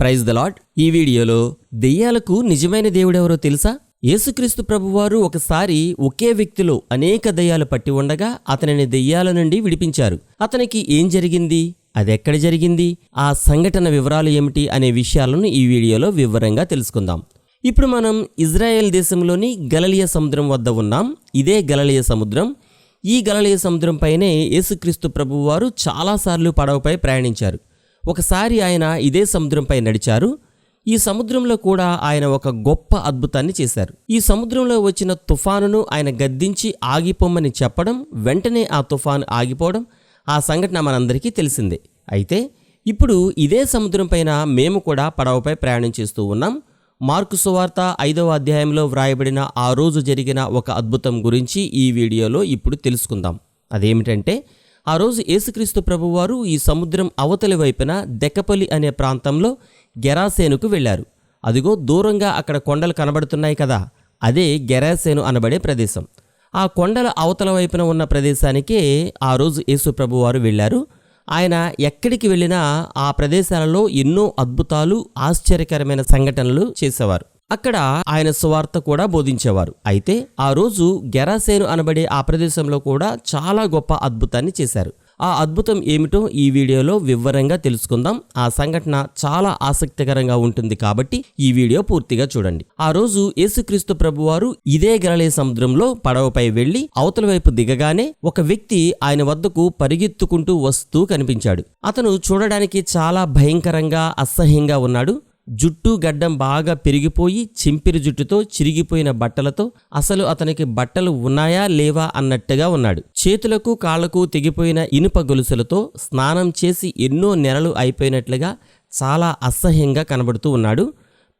Praise the lord ఈ వీడియోలో దెయ్యాలకు నిజమైన దేవుడెవరో తెలుసా? యేసుక్రీస్తు ప్రభువారు ఒకసారి ఒకే వ్యక్తిలో అనేక దెయ్యాలు పట్టి ఉండగా అతనిని దెయ్యాల నుండి విడిపించారు. అతనికి ఏం జరిగింది? అదెక్కడ జరిగింది? ఆ సంఘటన వివరాలు ఏమిటి అనే విషయాలను ఈ వీడియోలో వివరంగా తెలుసుకుందాం. ఇప్పుడు మనం ఇజ్రాయెల్ దేశంలోని గలలియ సముద్రం వద్ద ఉన్నాం. ఇదే గలలియ సముద్రం. ఈ గలలియ సముద్రం పైనే యేసుక్రీస్తు ప్రభువారు చాలాసార్లు పడవపై ప్రయాణించారు. ఒకసారి ఆయన ఇదే సముద్రంపై నడిచారు. ఈ సముద్రంలో కూడా ఆయన ఒక గొప్ప అద్భుతాన్ని చేశారు. ఈ సముద్రంలో వచ్చిన తుఫానును ఆయన గద్దించి ఆగిపోమని చెప్పడం వెంటనే ఆ తుఫాను ఆగిపోవడం ఆ సంఘటన మనందరికీ తెలిసిందే. అయితే ఇప్పుడు ఇదే సముద్రం పైన మేము కూడా పడవపై ప్రయాణం చేస్తూ ఉన్నాం. మార్కు సువార్త ఐదవ అధ్యాయంలో వ్రాయబడిన ఆ రోజు జరిగిన ఒక అద్భుతం గురించి ఈ వీడియోలో ఇప్పుడు తెలుసుకుందాం. అదేమిటంటే ఆ రోజు యేసుక్రీస్తు ప్రభువారు ఈ సముద్రం అవతలి వైపున దెక్కపల్లి అనే ప్రాంతంలో గెరాసేనుకు వెళ్ళారు. అదిగో దూరంగా అక్కడ కొండలు కనబడుతున్నాయి కదా అదే గెరాసేను అనబడే ప్రదేశం. ఆ కొండల అవతల వైపున ఉన్న ప్రదేశానికే ఆ రోజు యేసు ప్రభువారు వెళ్ళారు. ఆయన ఎక్కడికి వెళ్ళినా ఆ ప్రదేశాలలో ఎన్నో అద్భుతాలు ఆశ్చర్యకరమైన సంఘటనలు చేసేవారు. అక్కడ ఆయన సువార్త కూడా బోధించేవారు. అయితే ఆ రోజు గెరాసేను అనబడే ఆ ప్రదేశంలో కూడా చాలా గొప్ప అద్భుతాన్ని చేశారు. ఆ అద్భుతం ఏమిటో ఈ వీడియోలో వివరంగా తెలుసుకుందాం. ఆ సంఘటన చాలా ఆసక్తికరంగా ఉంటుంది కాబట్టి ఈ వీడియో పూర్తిగా చూడండి. ఆ రోజు యేసుక్రీస్తు ప్రభువారు ఇదే గలలే సముద్రంలో పడవపై వెళ్ళి అవతల వైపు దిగగానే ఒక వ్యక్తి ఆయన వద్దకు పరిగెత్తుకుంటూ వస్తూ కనిపించాడు. అతను చూడడానికి చాలా భయంకరంగా అసహ్యంగా ఉన్నాడు. జుట్టు గడ్డం బాగా పెరిగిపోయి చింపిరి జుట్టుతో చిరిగిపోయిన బట్టలతో అసలు అతనికి బట్టలు ఉన్నాయా లేవా అన్నట్టుగా ఉన్నాడు. చేతులకు కాళ్ళకు తెగిపోయిన ఇనుప గొలుసులతో స్నానం చేసి ఎన్నో నెలలు అయిపోయినట్లుగా చాలా అసహ్యంగా కనబడుతూ ఉన్నాడు.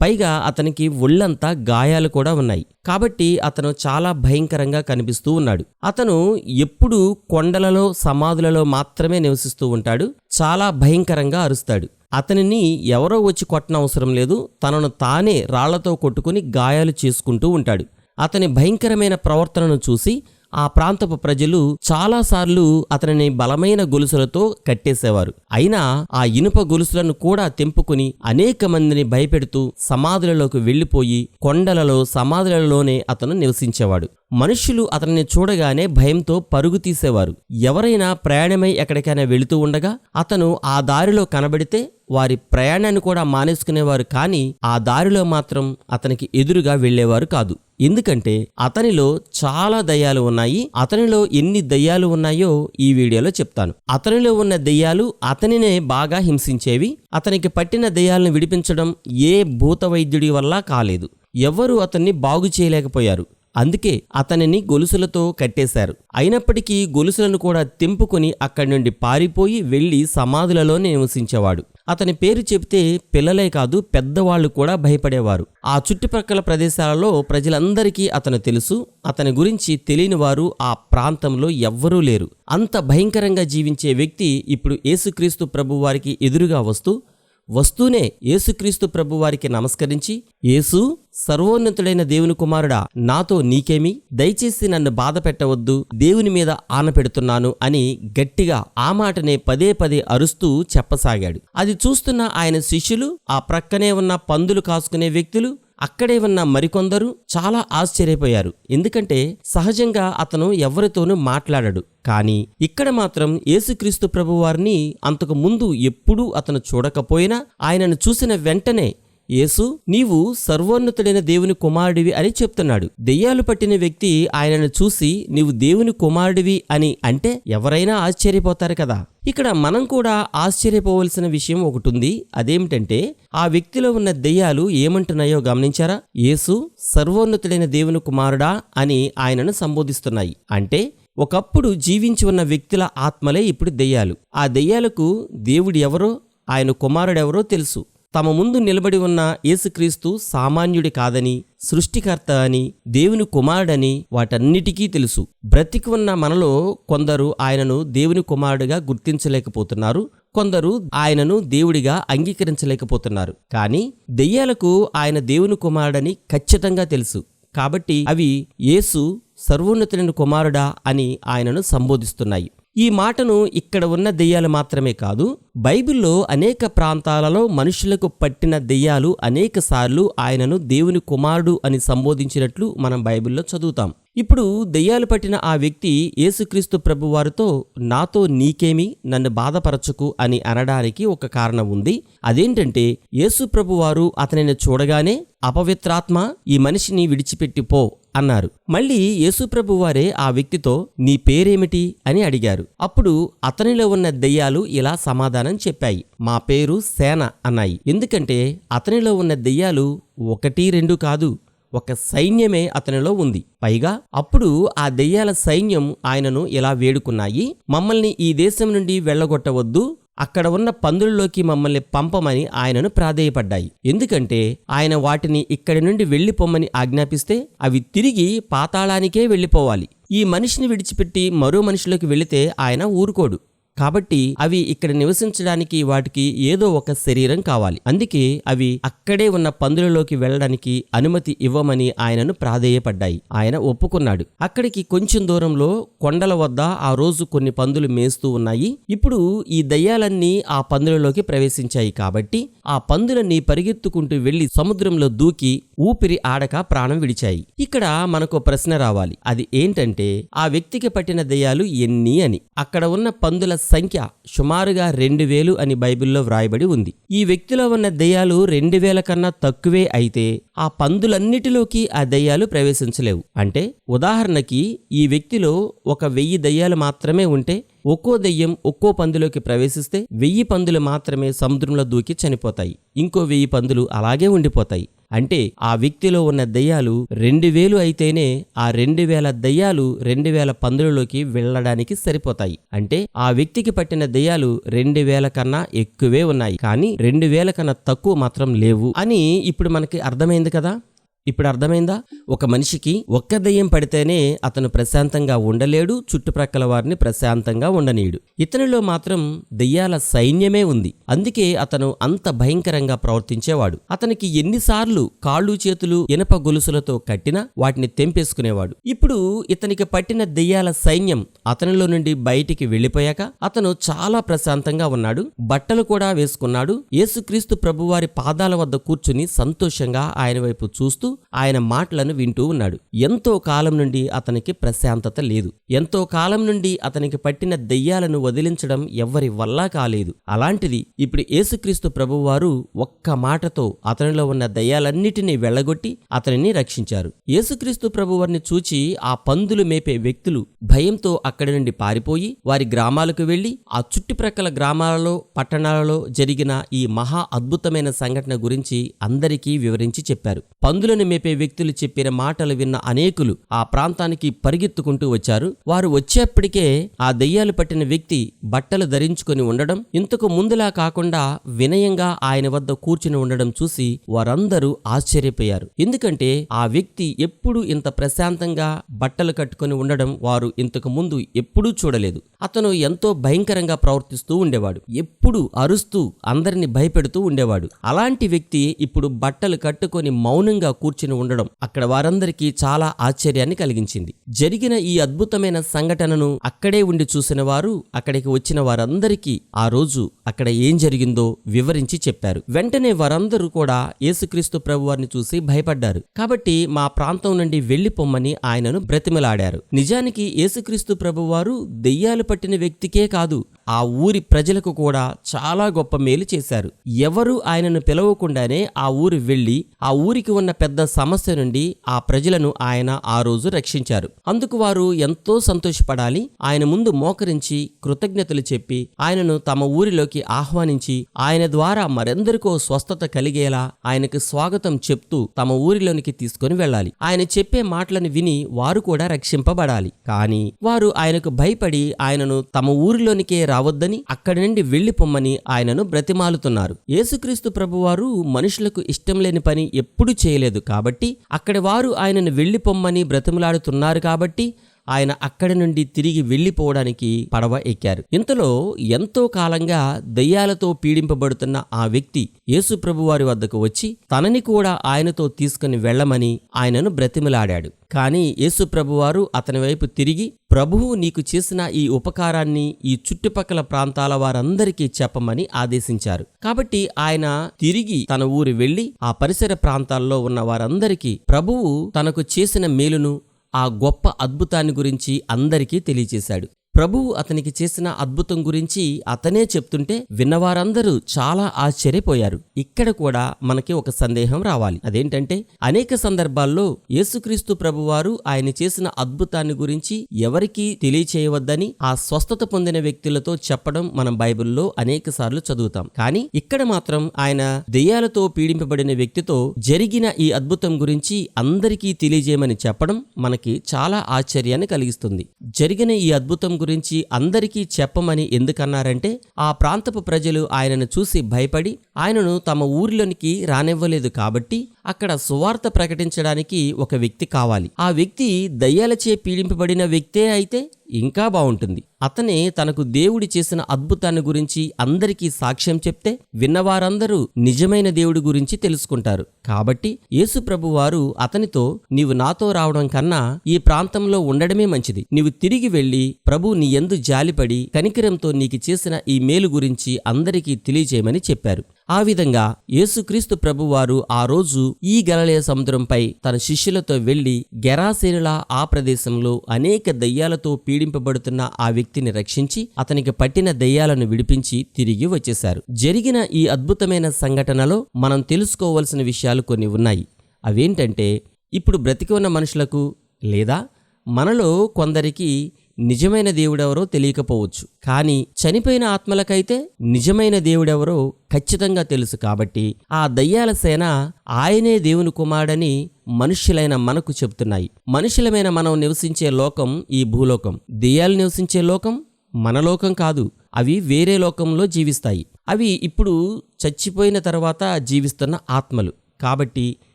పైగా అతనికి ఒళ్ళంతా గాయాలు కూడా ఉన్నాయి. కాబట్టి అతను చాలా భయంకరంగా కనిపిస్తూ ఉన్నాడు. అతను ఎప్పుడూ కొండలలో సమాధులలో మాత్రమే నివసిస్తూ ఉంటాడు. చాలా భయంకరంగా అరుస్తాడు. అతనిని ఎవరో వచ్చి కొట్టనవసరం లేదు తనను తానే రాళ్ళతో కొట్టుకుని గాయాలు చేసుకుంటూ ఉంటాడు. అతని భయంకరమైన ప్రవర్తనను చూసి ఆ ప్రాంతపు ప్రజలు చాలాసార్లు అతనిని బలమైన గొలుసులతో కట్టేసేవారు. అయినా ఆ ఇనుప గొలుసులను కూడా తెంపుకుని అనేక మందిని భయపెడుతూ సమాధులలోకి వెళ్ళిపోయి కొండలలో సమాధులలోనే అతను నివసించేవాడు. మనుష్యులు అతన్ని చూడగానే భయంతో పరుగు తీసేవారు. ఎవరైనా ప్రయాణమై ఎక్కడికైనా వెళుతూ ఉండగా అతను ఆ దారిలో కనబడితే వారి ప్రయాణాన్ని కూడా మానేసుకునేవారు కానీ ఆ దారిలో మాత్రం అతనికి ఎదురుగా వెళ్ళేవారు కాదు. ఎందుకంటే అతనిలో చాలా దయ్యాలు ఉన్నాయి. అతనిలో ఎన్ని దయ్యాలు ఉన్నాయో ఈ వీడియోలో చెప్తాను. అతనిలో ఉన్న దయ్యాలు అతనినే బాగా హింసించేవి. అతనికి పట్టిన దయ్యాలను విడిపించడం ఏ భూత వైద్యుడి వల్ల కాలేదు. ఎవ్వరూ అతన్ని బాగు చేయలేకపోయారు. అందుకే అతనిని గొలుసులతో కట్టేశారు. అయినప్పటికీ గొలుసులను కూడా తెంపుకొని అక్కడి నుండి పారిపోయి వెళ్ళి సమాధులలో నివసించేవాడు. అతని పేరు చెబితే పిల్లలే కాదు పెద్దవాళ్ళు కూడా భయపడేవారు. ఆ చుట్టుపక్కల ప్రదేశాలలో ప్రజలందరికీ అతను తెలుసు. అతని గురించి తెలియని వారు ఆ ప్రాంతంలో ఎవ్వరూ లేరు. అంత భయంకరంగా జీవించే వ్యక్తి ఇప్పుడు యేసుక్రీస్తు ప్రభువారికి ఎదురుగా వస్తూ వస్తూనే యేసుక్రీస్తు ప్రభువారికి నమస్కరించి యేసు సర్వోన్నతుడైన దేవుని కుమారుడా నాతో నీకేమి? దయచేసి నన్ను బాధ పెట్టవద్దు దేవుని మీద ఆన పెడుతున్నాను అని గట్టిగా ఆ మాటనే పదే పదే అరుస్తూ చెప్పసాగాడు. అది చూస్తున్న ఆయన శిష్యులు ఆ ప్రక్కనే ఉన్న పందులు కాసుకునే వ్యక్తులు అక్కడే ఉన్న మరికొందరు చాలా ఆశ్చర్యపోయారు. ఎందుకంటే సహజంగా అతను ఎవరితోనూ మాట్లాడడు. కానీ ఇక్కడ మాత్రం యేసుక్రీస్తు ప్రభువారిని అంతకు ముందు ఎప్పుడూ అతను చూడకపోయినా ఆయనను చూసిన వెంటనే యేసు నీవు సర్వోన్నతుడైన దేవుని కుమారుడివి అని చెప్తున్నాడు. దెయ్యాలు పట్టిన వ్యక్తి ఆయనను చూసి నీవు దేవుని కుమారుడివి అని అంటే ఎవరైనా ఆశ్చర్యపోతారు కదా. ఇక్కడ మనం కూడా ఆశ్చర్యపోవలసిన విషయం ఒకటి ఉంది అదేమిటంటే ఆ వ్యక్తిలో ఉన్న దెయ్యాలు ఏమంటున్నాయో గమనించారా? యేసు సర్వోన్నతుడైన దేవుని కుమారుడా అని ఆయనను సంబోధిస్తున్నాయి. అంటే ఒకప్పుడు జీవించి ఉన్న వ్యక్తుల ఆత్మలే ఇప్పుడు దెయ్యాలు. ఆ దెయ్యాలకు దేవుడు ఎవరో ఆయన కుమారుడెవరో తెలుసు. తమ ముందు నిలబడి ఉన్న యేసుక్రీస్తు సామాన్యుడి కాదని సృష్టికర్త అని దేవుని కుమారుడని వాటన్నిటికీ తెలుసు. బ్రతికి ఉన్న మనలో కొందరు ఆయనను దేవుని కుమారుడిగా గుర్తించలేకపోతున్నారు. కొందరు ఆయనను దేవుడిగా అంగీకరించలేకపోతున్నారు. కానీ దెయ్యాలకు ఆయన దేవుని కుమారుడని ఖచ్చితంగా తెలుసు. కాబట్టి అవి యేసు సర్వోన్నతులైన కుమారుడా అని ఆయనను సంబోధిస్తున్నాయి. ఈ మాటను ఇక్కడ ఉన్న దెయ్యాలు మాత్రమే కాదు బైబిల్లో అనేక ప్రాంతాలలో మనుషులకు పట్టిన దెయ్యాలు అనేక సార్లు ఆయనను దేవుని కుమారుడు అని సంబోధించినట్లు మనం బైబిల్లో చదువుతాం. ఇప్పుడు దెయ్యాలు పట్టిన ఆ వ్యక్తి యేసుక్రీస్తు ప్రభువారితో నాతో నీకేమి నన్ను బాధపరచకు అని అనడానికి ఒక కారణం ఉంది. అదేంటంటే యేసు ప్రభువారు అతనిని చూడగానే అపవిత్రాత్మ ఈ మనిషిని విడిచిపెట్టి పో అన్నారు. మళ్ళీ యేసుప్రభువారే ఆ వ్యక్తితో నీ పేరేమిటి? అని అడిగారు. అప్పుడు అతనిలో ఉన్న దెయ్యాలు ఇలా సమాధానం చెప్పాయి. మా పేరు సేన అన్నాయి. ఎందుకంటే అతనిలో ఉన్న దెయ్యాలు ఒకటి రెండు కాదు. ఒక సైన్యమే అతనిలో ఉంది. పైగా అప్పుడు ఆ దెయ్యాల సైన్యం ఆయనను ఇలా వేడుకున్నాయి. మమ్మల్ని ఈ దేశం నుండి వెళ్ళగొట్టవద్దు అక్కడ ఉన్న పందుల్లోకి మమ్మల్ని పంపమని ఆయనను ప్రాధేయపడ్డాయి. ఎందుకంటే ఆయన వాటిని ఇక్కడి నుండి వెళ్ళిపోమ్మని ఆజ్ఞాపిస్తే అవి తిరిగి పాతాళానికే వెళ్ళిపోవాలి. ఈ మనిషిని విడిచిపెట్టి మరో మనిషిలోకి వెళితే ఆయన ఊరుకోడు. కాబట్టి అవి ఇక్కడ నివసించడానికి వాటికి ఏదో ఒక శరీరం కావాలి. అందుకే అవి అక్కడే ఉన్న పందులలోకి వెళ్ళడానికి అనుమతి ఇవ్వమని ఆయనను ప్రాధేయపడ్డాయి. ఆయన ఒప్పుకున్నాడు. అక్కడికి కొంచెం దూరంలో కొండల వద్ద ఆ రోజు కొన్ని పందులు మేస్తూ ఉన్నాయి. ఇప్పుడు ఈ దయ్యాలన్నీ ఆ పందులలోకి ప్రవేశించాయి కాబట్టి ఆ పందులన్నీ పరిగెత్తుకుంటూ వెళ్ళి సముద్రంలో దూకి ఊపిరి ఆడక ప్రాణం విడిచాయి. ఇక్కడ మనకు ప్రశ్న రావాలి. అది ఏంటంటే ఆ వ్యక్తికి పట్టిన దయ్యాలు ఎన్ని అని. అక్కడ ఉన్న పందుల సంఖ్య సుమారుగా రెండు వేలు అని బైబిల్లో వ్రాయబడి ఉంది. ఈ వ్యక్తిలో ఉన్న దయ్యాలు రెండు వేల కన్నా తక్కువే అయితే ఆ పందులన్నిటిలోకి ఆ దయ్యాలు ప్రవేశించలేవు. అంటే ఉదాహరణకి ఈ వ్యక్తిలో ఒక వెయ్యి దయ్యాలు మాత్రమే ఉంటే ఒక్కో దెయ్యం ఒక్కో పందులోకి ప్రవేశిస్తే వెయ్యి పందులు మాత్రమే సముద్రంలో దూకి చనిపోతాయి. ఇంకో వెయ్యి పందులు అలాగే ఉండిపోతాయి. అంటే ఆ వ్యక్తిలో ఉన్న దయ్యాలు రెండు వేలు అయితేనే ఆ రెండు వేల దయ్యాలు రెండు వేల పందులలోకి వెళ్ళడానికి సరిపోతాయి. అంటే ఆ వ్యక్తికి పట్టిన దయ్యాలు రెండు వేల కన్నా ఎక్కువే ఉన్నాయి. కానీ రెండు వేల కన్నా తక్కువ మాత్రం లేవు అని ఇప్పుడు మనకి అర్థమైంది కదా? ఇప్పుడు అర్థమైందా? ఒక మనిషికి ఒక్క దెయ్యం పడితేనే అతను ప్రశాంతంగా ఉండలేడు చుట్టుప్రక్కల వారిని ప్రశాంతంగా ఉండనీయుడు. ఇతనిలో మాత్రం దెయ్యాల సైన్యమే ఉంది. అందుకే అతను అంత భయంకరంగా ప్రవర్తించేవాడు. అతనికి ఎన్నిసార్లు కాళ్ళు చేతులు ఇనప గొలుసులతో కట్టినా వాటిని తెంపేసుకునేవాడు. ఇప్పుడు ఇతనికి పట్టిన దెయ్యాల సైన్యం అతనిలో నుండి బయటికి వెళ్ళిపోయాక అతను చాలా ప్రశాంతంగా ఉన్నాడు బట్టలు కూడా వేసుకున్నాడు. యేసుక్రీస్తు ప్రభువారి పాదాల వద్ద కూర్చుని సంతోషంగా ఆయన వైపు చూస్తూ ఆయన మాటలను వింటూ ఉన్నాడు. ఎంతో కాలం నుండి అతనికి ప్రశాంతత లేదు. ఎంతో కాలం నుండి అతనికి పట్టిన దెయ్యాలను వదిలించడం ఎవ్వరి వల్ల కాలేదు. అలాంటిది ఇప్పుడు యేసుక్రీస్తు ప్రభువారు ఒక్క మాటతో అతనిలో ఉన్న దయ్యాలన్నిటినీ వెళ్ళగొట్టి అతనిని రక్షించారు. యేసుక్రీస్తు ప్రభువారిని చూచి ఆ పందులు మేపే వ్యక్తులు భయంతో అక్కడి నుండి పారిపోయి వారి గ్రామాలకు వెళ్ళి ఆ చుట్టుప్రక్కల గ్రామాలలో పట్టణాలలో జరిగిన ఈ మహా అద్భుతమైన సంఘటన గురించి అందరికీ వివరించి చెప్పారు. పందులను మేపే వ్యక్తులు చెప్పిన మాటలు విన్న అనేకులు ఆ ప్రాంతానికి పరిగెత్తుకుంటూ వచ్చారు. వారు వచ్చేప్పటికే ఆ దెయ్యాలు పట్టిన వ్యక్తి బట్టలు ధరించుకొని ఉండడం ఇంతకు ముందులా కాకుండా వినయంగా ఆయన వద్ద కూర్చుని ఉండడం చూసి వారందరూ ఆశ్చర్యపోయారు. ఎందుకంటే ఆ వ్యక్తి ఎప్పుడు ఇంత ప్రశాంతంగా బట్టలు కట్టుకొని ఉండడం వారు ఇంతకు ముందు ఎప్పుడూ చూడలేదు. అతను ఎంతో భయంకరంగా ప్రవర్తిస్తూ ఉండేవాడు. ఎప్పుడు అరుస్తూ అందరిని భయపెడుతూ ఉండేవాడు. అలాంటి వ్యక్తి ఇప్పుడు బట్టలు కట్టుకొని మౌనంగా కూర్చుని ఉండడం అక్కడ వారందరికీ చాలా ఆశ్చర్యాన్ని కలిగించింది. జరిగిన ఈ అద్భుతమైన సంఘటనను అక్కడే ఉండి చూసిన వారు అక్కడికి వచ్చిన వారందరికీ ఆ రోజు అక్కడ ఏం జరిగిందో వివరించి చెప్పారు. వెంటనే వారందరూ కూడా యేసుక్రీస్తు ప్రభువారిని చూసి భయపడ్డారు. కాబట్టి మా ప్రాంతం నుండి వెళ్ళిపొమ్మని ఆయనను బ్రతిమలాడారు. నిజానికి యేసుక్రీస్తు ప్రభువారు దెయ్యాలు పట్టిన వ్యక్తికే కాదు ఆ ఊరి ప్రజలకు కూడా చాలా గొప్ప మేలు చేశారు. ఎవరు ఆయనను పిలవకుండానే ఆ ఊరు వెళ్ళి ఆ ఊరికి ఉన్న పెద్ద సమస్య నుండి ఆ ప్రజలను ఆయన ఆ రోజు రక్షించారు. అందుకు వారు ఎంతో సంతోషపడాలి ఆయన ముందు మోకరించి కృతజ్ఞతలు చెప్పి ఆయనను తమ ఊరిలోకి ఆహ్వానించి ఆయన ద్వారా మరెందరికో స్వస్థత కలిగేలా ఆయనకు స్వాగతం చెప్తూ తమ ఊరిలోనికి తీసుకొని వెళ్ళాలి. ఆయన చెప్పే మాటలను విని వారు కూడా రక్షింపబడాలి. కానీ వారు ఆయనకు భయపడి ఆయనను తమ ఊరిలోనికే రా రావద్దని అక్కడి నుండి వెళ్ళిపొమ్మని ఆయనను బ్రతిమాలుతున్నారు. యేసుక్రీస్తు ప్రభువారు మనుషులకు ఇష్టం లేని పని ఎప్పుడూ చేయలేదు కాబట్టి అక్కడి వారు ఆయనను వెళ్ళిపొమ్మని బ్రతిమలాడుతున్నారు కాబట్టి ఆయన అక్కడి నుండి తిరిగి వెళ్ళిపోవడానికి పడవ ఎక్కారు. ఇంతలో ఎంతో కాలంగా దయ్యాలతో పీడింపబడుతున్న ఆ వ్యక్తి యేసు ప్రభువారి వద్దకు వచ్చి తనని కూడా ఆయనతో తీసుకుని వెళ్ళమని ఆయనను బ్రతిమలాడాడు. కానీ యేసు ప్రభువారు అతని వైపు తిరిగి ప్రభువు నీకు చేసిన ఈ ఉపకారాన్ని ఈ చుట్టుపక్కల ప్రాంతాల వారందరికీ చెప్పమని ఆదేశించారు. కాబట్టి ఆయన తిరిగి తన ఊరు వెళ్ళి ఆ పరిసర ప్రాంతాల్లో ఉన్న వారందరికీ ప్రభువు తనకు చేసిన మేలును ఆ గొప్ప అద్భుతాన్ని గురించి అందరికీ తెలియచేశాడు. ప్రభువు అతనికి చేసిన అద్భుతం గురించి అతనే చెప్తుంటే విన్నవారందరూ చాలా ఆశ్చర్యపోయారు. ఇక్కడ కూడా మనకి ఒక సందేహం రావాలి. అదేంటంటే అనేక సందర్భాల్లో యేసుక్రీస్తు ప్రభువారు ఆయన చేసిన అద్భుతాన్ని గురించి ఎవరికీ తెలియచేయవద్దని ఆ స్వస్థత పొందిన వ్యక్తులతో చెప్పడం మనం బైబిల్లో అనేక సార్లు చదువుతాం. కానీ ఇక్కడ మాత్రం ఆయన దెయ్యాలతో పీడింపబడిన వ్యక్తితో జరిగిన ఈ అద్భుతం గురించి అందరికీ తెలియజేయమని చెప్పడం మనకి చాలా ఆశ్చర్యాన్ని కలిగిస్తుంది. జరిగిన ఈ అద్భుతం గురించి గురించి అందరికీ చెప్పమని ఎందుకన్నారంటే ఆ ప్రాంతపు ప్రజలు ఆయనను చూసి భయపడి ఆయనను తమ ఊరిలోనికి రానివ్వలేదు కాబట్టి అక్కడ సువార్త ప్రకటించడానికి ఒక వ్యక్తి కావాలి. ఆ వ్యక్తి దయ్యాలచే పీడింపబడిన వ్యక్తే అయితే ఇంకా బాగుంటుంది. అతనే తనకు దేవుడి చేసిన అద్భుతాన్ని గురించి అందరికీ సాక్ష్యం చెప్తే విన్నవారందరూ నిజమైన దేవుడి గురించి తెలుసుకుంటారు. కాబట్టి యేసు వారు అతనితో నీవు నాతో రావడం కన్నా ఈ ప్రాంతంలో ఉండడమే మంచిది. నీవు తిరిగి వెళ్ళి ప్రభు నీ ఎందు జాలిపడి కనికరంతో నీకు చేసిన ఈ మేలు గురించి అందరికీ తెలియజేయమని చెప్పారు. ఆ విధంగా యేసుక్రీస్తు ప్రభువారు ఆ రోజు ఈ గలలయ సముద్రంపై తన శిష్యులతో వెళ్ళి గెరాసేనుల ఆ ప్రదేశంలో అనేక దయ్యాలతో పీడింపబడుతున్న ఆ వ్యక్తిని రక్షించి అతనికి పట్టిన దయ్యాలను విడిపించి తిరిగి వచ్చేశారు. జరిగిన ఈ అద్భుతమైన సంఘటనలో మనం తెలుసుకోవలసిన విషయాలు కొన్ని ఉన్నాయి. అవేంటంటే ఇప్పుడు బ్రతికి ఉన్న మనుషులకు లేదా మనలో కొందరికి నిజమైన దేవుడెవరో తెలియకపోవచ్చు. కానీ చనిపోయిన ఆత్మలకైతే నిజమైన దేవుడెవరో ఖచ్చితంగా తెలుసు కాబట్టి ఆ దయ్యాల సేన ఆయనే దేవుని కుమారుడని మనుష్యులైన మనకు చెబుతున్నాయి. మనుషులమైన మనం నివసించే లోకం ఈ భూలోకం. దెయ్యాలు నివసించే లోకం మన లోకం కాదు. అవి వేరే లోకంలో జీవిస్తాయి. అవి ఇప్పుడు చచ్చిపోయిన తర్వాత జీవిస్తున్న ఆత్మలు. కాబట్టి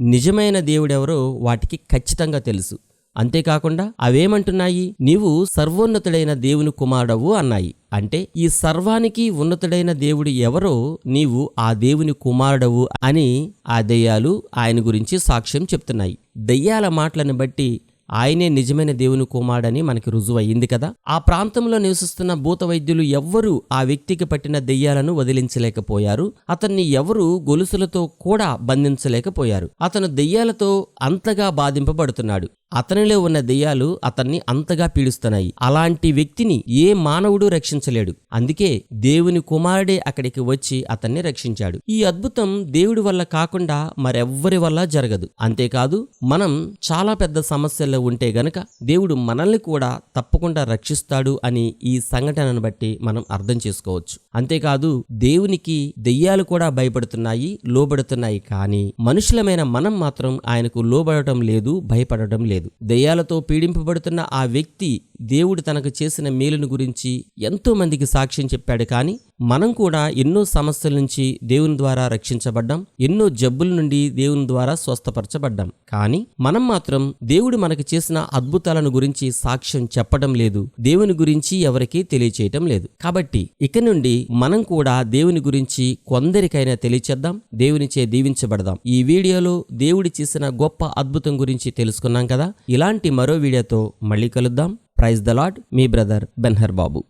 నిజమైన దేవుడెవరో వాటికి ఖచ్చితంగా తెలుసు. అంతేకాకుండా అవేమంటున్నాయి? నీవు సర్వోన్నతుడైన దేవుని కుమారుడవు అన్నాయి. అంటే ఈ సర్వానికి ఉన్నతుడైన దేవుడు ఎవరో నీవు ఆ దేవుని కుమారుడవు అని ఆ దెయ్యాలు ఆయన గురించి సాక్ష్యం చెప్తున్నాయి. దెయ్యాల మాటలను బట్టి ఆయనే నిజమైన దేవుని కుమారుడని మనకి రుజువయ్యింది కదా. ఆ ప్రాంతంలో నివసిస్తున్న భూత వైద్యులు ఎవ్వరూ ఆ వ్యక్తికి పట్టిన దెయ్యాలను వదిలించలేకపోయారు. అతన్ని ఎవరు గొలుసులతో కూడా బంధించలేకపోయారు. అతను దెయ్యాలతో అంతగా బాధింపబడుతున్నాడు. అతనిలో ఉన్న దెయ్యాలు అతన్ని అంతగా పీడిస్తున్నాయి. అలాంటి వ్యక్తిని ఏ మానవుడు రక్షించలేడు. అందుకే దేవుని కుమారుడే అక్కడికి వచ్చి అతన్ని రక్షించాడు. ఈ అద్భుతం దేవుడి వల్ల కాకుండా మరెవ్వరి వల్ల జరగదు. అంతేకాదు మనం చాలా పెద్ద సమస్యల్లో ఉంటే గనక దేవుడు మనల్ని కూడా తప్పకుండా రక్షిస్తాడు అని ఈ సంఘటనను బట్టి మనం అర్థం చేసుకోవచ్చు. అంతేకాదు దేవునికి దెయ్యాలు కూడా భయపడుతున్నాయి లోబడుతున్నాయి కానీ మనుషులమైన మనం మాత్రం ఆయనకు లోబడటం లేదు భయపడటం లేదు. దెయ్యాలతో పీడింపబడుతున్న ఆ వ్యక్తి దేవుడు తనకు చేసిన మేలును గురించి ఎంతోమందికి సాక్ష్యం చెప్పాడు కానీ మనం కూడా ఎన్నో సమస్యల నుంచి దేవుని ద్వారా రక్షించబడ్డాం. ఎన్నో జబ్బుల నుండి దేవుని ద్వారా స్వస్థపరచబడ్డాం. కానీ మనం మాత్రం దేవుడు మనకు చేసిన అద్భుతాలను గురించి సాక్ష్యం చెప్పడం లేదు. దేవుని గురించి ఎవరికీ తెలియచేయటం లేదు. కాబట్టి ఇక నుండి మనం కూడా దేవుని గురించి కొందరికైనా తెలియచేద్దాం దేవునిచే దీవించబడదాం. ఈ వీడియోలో దేవుడి చేసిన గొప్ప అద్భుతం గురించి తెలుసుకున్నాం కదా? ఇలాంటి మరో వీడియోతో మళ్ళీ కలుద్దాం. ప్రైజ్ ద లాడ్ మీ బ్రదర్ బెన్హర్ బాబు